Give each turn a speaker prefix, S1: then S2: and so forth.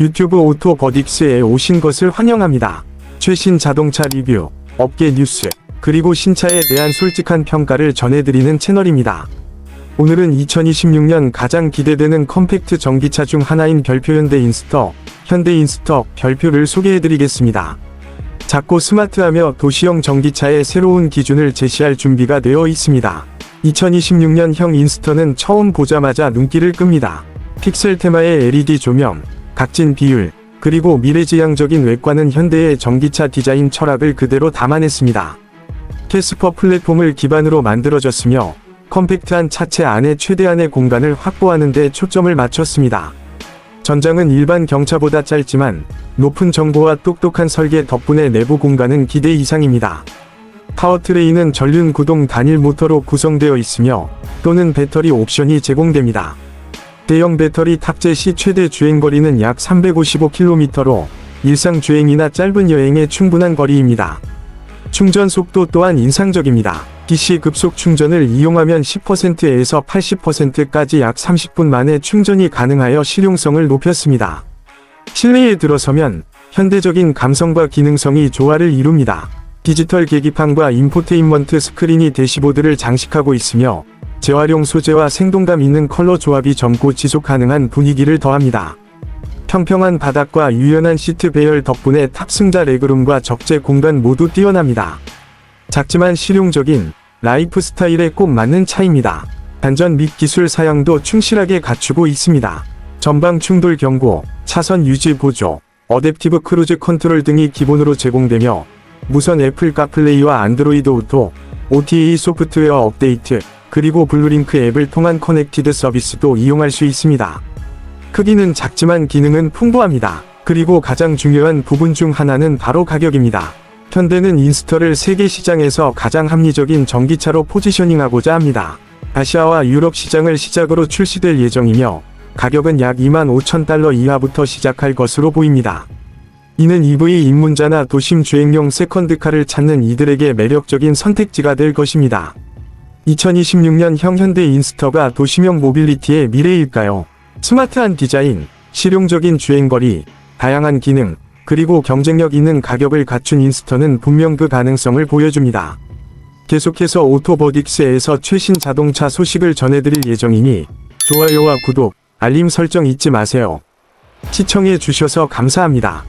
S1: 유튜브 오토 버딕스에 오신 것을 환영합니다. 최신 자동차 리뷰, 업계 뉴스, 그리고 신차에 대한 솔직한 평가를 전해드리는 채널입니다. 오늘은 2026년 가장 기대되는 컴팩트 전기차 중 하나인 별표 현대 인스터, 현대 인스터 별표를 소개해드리겠습니다. 작고 스마트하며 도시형 전기차의 새로운 기준을 제시할 준비가 되어 있습니다. 2026년형 인스터는 처음 보자마자 눈길을 끕니다. 픽셀 테마의 LED 조명, 각진 비율, 그리고 미래지향적인 외관은 현대의 전기차 디자인 철학을 그대로 담아냈습니다. 캐스퍼 플랫폼을 기반으로 만들어졌으며 컴팩트한 차체 안에 최대한의 공간을 확보하는 데 초점을 맞췄습니다. 전장은 일반 경차보다 짧지만 높은 정보와 똑똑한 설계 덕분에 내부 공간은 기대 이상입니다. 파워트레인은 전륜 구동 단일 모터로 구성되어 있으며 또는 배터리 옵션이 제공됩니다. 대형 배터리 탑재 시 최대 주행거리는 약 355km로 일상 주행이나 짧은 여행에 충분한 거리입니다. 충전 속도 또한 인상적입니다. DC 급속 충전을 이용하면 10%에서 80%까지 약 30분 만에 충전이 가능하여 실용성을 높였습니다. 실내에 들어서면 현대적인 감성과 기능성이 조화를 이룹니다. 디지털 계기판과 인포테인먼트 스크린이 대시보드를 장식하고 있으며 재활용 소재와 생동감 있는 컬러 조합이 젊고 지속 가능한 분위기를 더합니다. 평평한 바닥과 유연한 시트 배열 덕분에 탑승자 레그룸과 적재 공간 모두 뛰어납니다. 작지만 실용적인 라이프 스타일에 꼭 맞는 차입니다. 단전 및 기술 사양도 충실하게 갖추고 있습니다. 전방 충돌 경고, 차선 유지 보조, 어댑티브 크루즈 컨트롤 등이 기본으로 제공되며 무선 애플 카플레이와 안드로이드 오토, OTA 소프트웨어 업데이트, 그리고 블루링크 앱을 통한 커넥티드 서비스도 이용할 수 있습니다. 크기는 작지만 기능은 풍부합니다. 그리고 가장 중요한 부분 중 하나는 바로 가격입니다. 현대는 인스터를 세계 시장에서 가장 합리적인 전기차로 포지셔닝하고자 합니다. 아시아와 유럽 시장을 시작으로 출시될 예정이며 가격은 약 2만 5천 달러 이하부터 시작할 것으로 보입니다. 이는 EV 입문자나 도심 주행용 세컨드카를 찾는 이들에게 매력적인 선택지가 될 것입니다. 2026년 형 현대 인스터가 도시명 모빌리티의 미래일까요? 스마트한 디자인, 실용적인 주행거리, 다양한 기능, 그리고 경쟁력 있는 가격을 갖춘 인스터는 분명 그 가능성을 보여줍니다. 계속해서 오토버딕스에서 최신 자동차 소식을 전해드릴 예정이니 좋아요와 구독, 알림 설정 잊지 마세요. 시청해 주셔서 감사합니다.